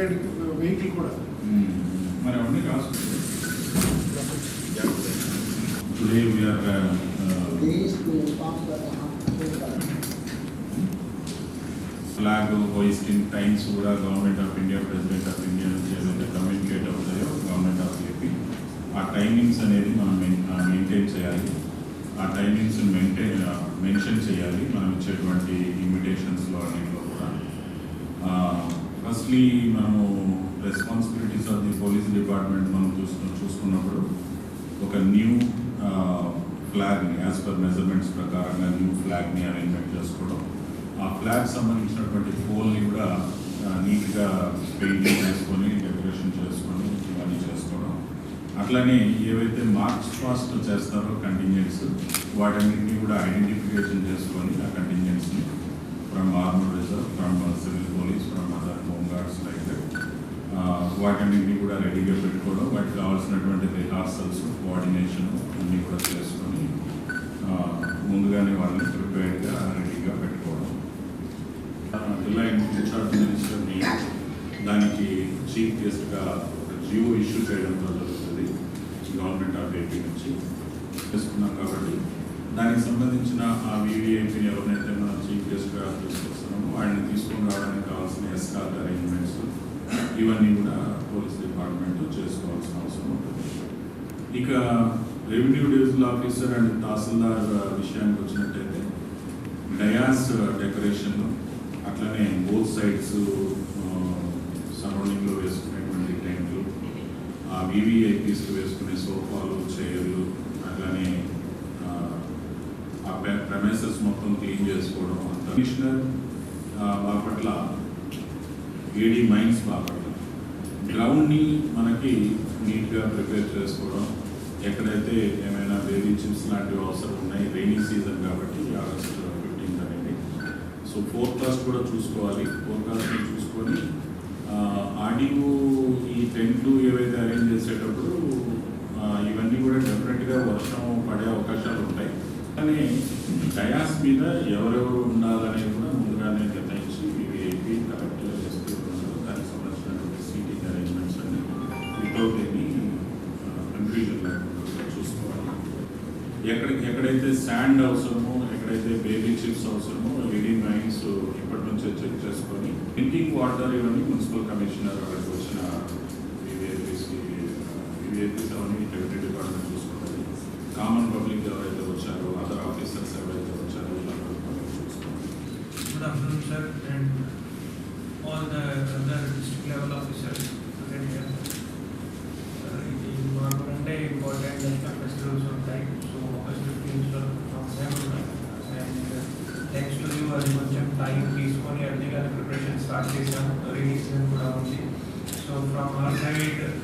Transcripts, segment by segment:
Separate vehicle కూడా. మరి అవన్నీ కాదు today we are flag hoisting times కూడా government of India president of India నుంచి ఏదైతే కమ్యూనికేట్ అవుతాయో గవర్నమెంట్ ఆఫ్ ఏపీ ఆ టైమింగ్స్ అనేది మనం మెయింటైన్ చేయాలి. ఆ టైమింగ్స్ మెయింటైన్ మెన్షన్ చేయాలి. మనం ఇచ్చేటువంటి ఇన్విటేషన్స్లో అన్నింటిలో కూడా. ఫస్ట్లీ మనము responsibilities of the police department మనం చూసుకు చూసుకున్నప్పుడు ఒక న్యూ ఫ్లాగ్ని యాజ్ పర్ మెజర్మెంట్స్ ప్రకారంగా న్యూ ఫ్లాగ్ని అరేంజ్మెంట్ చేసుకోవడం. ఆ ఫ్లాగ్ సంబంధించినటువంటి పోల్ని కూడా నీట్గా పెయింటింగ్ చేసుకొని డెకరేషన్ చేసుకొని ఇవన్నీ చేసుకోవడం. అట్లనే ఏవైతే మార్చ్ ఫాస్ట్ చేస్తారో కంటింజెంట్స్ వాటన్నింటినీ కూడా ఐడెంటిఫికేషన్ చేసుకొని ఆ కంటింజెంట్స్ని from armour reserve from civil police from other home guards like that వాటన్నింటినీ కూడా రెడీగా పెట్టుకోవడం వాటికి కావాల్సినటువంటి రిహార్సల్స్ కోఆర్డినేషన్ అన్నీ కూడా చేసుకొని ముందుగానే వాళ్ళని ప్రిపేర్డ్గా రెడీగా పెట్టుకోవడం. జిల్లా ఇన్ఛార్జ్ మినిస్టర్ని దానికి చీఫ్ గెస్ట్గా ఒక జియో ఇష్యూ చేయడంతో జరుగుతుంది గవర్నమెంట్ ఆఫ్ ఏపీ నుంచి. చేసుకున్నాం కాబట్టి దానికి సంబంధించిన ఆ వివిఐపీని ఎవరినైతే మనం చీఫ్ గెస్ట్గా తీసుకొస్తున్నామో ఆయన్ని తీసుకొని రావడానికి కావాల్సిన ఎస్కార్ట్ అరేంజ్మెంట్స్ ఇవన్నీ కూడా పోలీస్ డిపార్ట్మెంట్ చేసుకోవాల్సిన అవసరం ఉంటుంది. ఇక revenue divisional officer and tahsildar విషయానికి వచ్చినట్టయితే డయాస్ డెకరేషన్ అట్లనే బోత్ సైడ్స్ సరౌండింగ్లో వేసుకునేటువంటి టెంట్లు ఆ వీవీఐపీస్ వేసుకునే సోఫాలు చైర్లు అట్లానే ఆ, ఆ ప్రమేసెస్ మొత్తం క్లీన్ చేసుకోవడం అంత. Commissioner Bapatla AD mines Bapatla. గ్రౌండ్ని మనకి నీట్గా ప్రిపేర్ చేసుకోవడం. ఎక్కడైతే ఏమైనా బేబీ చిప్స్ లాంటివి అవసరం ఉన్నాయి రెయినీ సీజన్ కాబట్టి ఆగస్ట్ ఫిఫ్టీన్త్ అనేది. సో ఫోర్కాస్ట్ కూడా చూసుకోవాలి. ఫోర్కాస్ట్ని చూసుకొని ఆడియో ఈ టెంట్లు ఏవైతే అరేంజ్ చేసేటప్పుడు ఇవన్నీ కానీ డయాస్ మీద ఎవరెవరు ఉండాలనేది కూడా ముందుగానే నిర్ణయించి వివిఐపి కలెక్టర్ ఉన్నారు. దానికి సంబంధించినటువంటి సీటింగ్ అరేంజ్మెంట్స్ అన్ని వితౌట్ ఎనీ కన్ఫ్యూజన్ లేకుండా చూసుకోవాలి. ఎక్కడికి ఎక్కడైతే శాండ్ అవసరమో ఎక్కడైతే బేబీ చిప్స్ అవసరమో విడి మైన్స్ ఇప్పటి నుంచే చెక్ చేసుకొని డ్రింకింగ్ వాటర్ ఇవన్నీ మున్సిపల్ కమిషనర్ అక్కడికి వచ్చిన వివిఐపీస్కి VVIPs good afternoon, sir, and all the other district level officers present here. Uh, it is Monday important national festivals of time, so August 15th from them. Uh, and uh, thanks to you, very much of time is only earlier preparation starts this uh, rainy season for only. So from our side,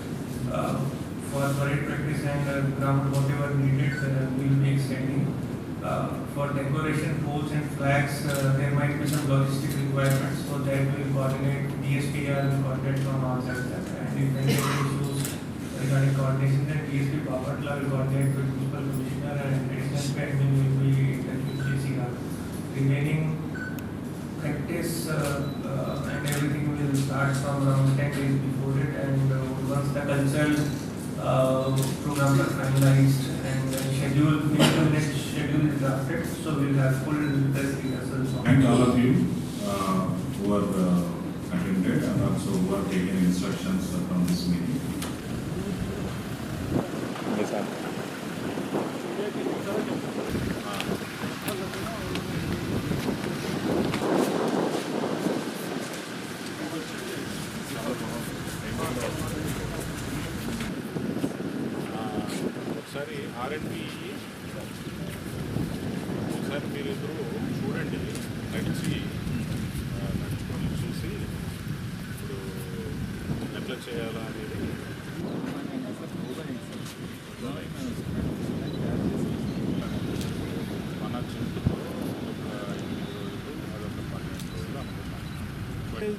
uh, for parade practice and uh, ground whatever needed, uh, we will be extending for decoration poles and flags, uh, there might be some logistic requirements, so that will coordinate, DSPR will coordinate from our side. And if any issues regarding coordination, then DSP Bapatla will coordinate with municipal commissioner and additional admin will be in touch with. Remaining practice uh, uh, and everything will start from around ten days before it and uh, once the cultural uh, programs are finalized and the schedule, the next is drafted, so we'll have full dress rehearsals on. Thank all of you uh, who are uh, attended and also who are taking instructions from this meeting. ఒకసారి ఆర్ఎండ్బి ఒకసారి మీరు ఇద్దరు చూడండి నడిచి నడుచుకొని చూసి ఇప్పుడు ఎట్లా చేయాలా అనేది మన చింతలో ఒక ఎనిమిది రోజులు అదొక పన్నెండు రోజులు అనుకున్నాం సైడ్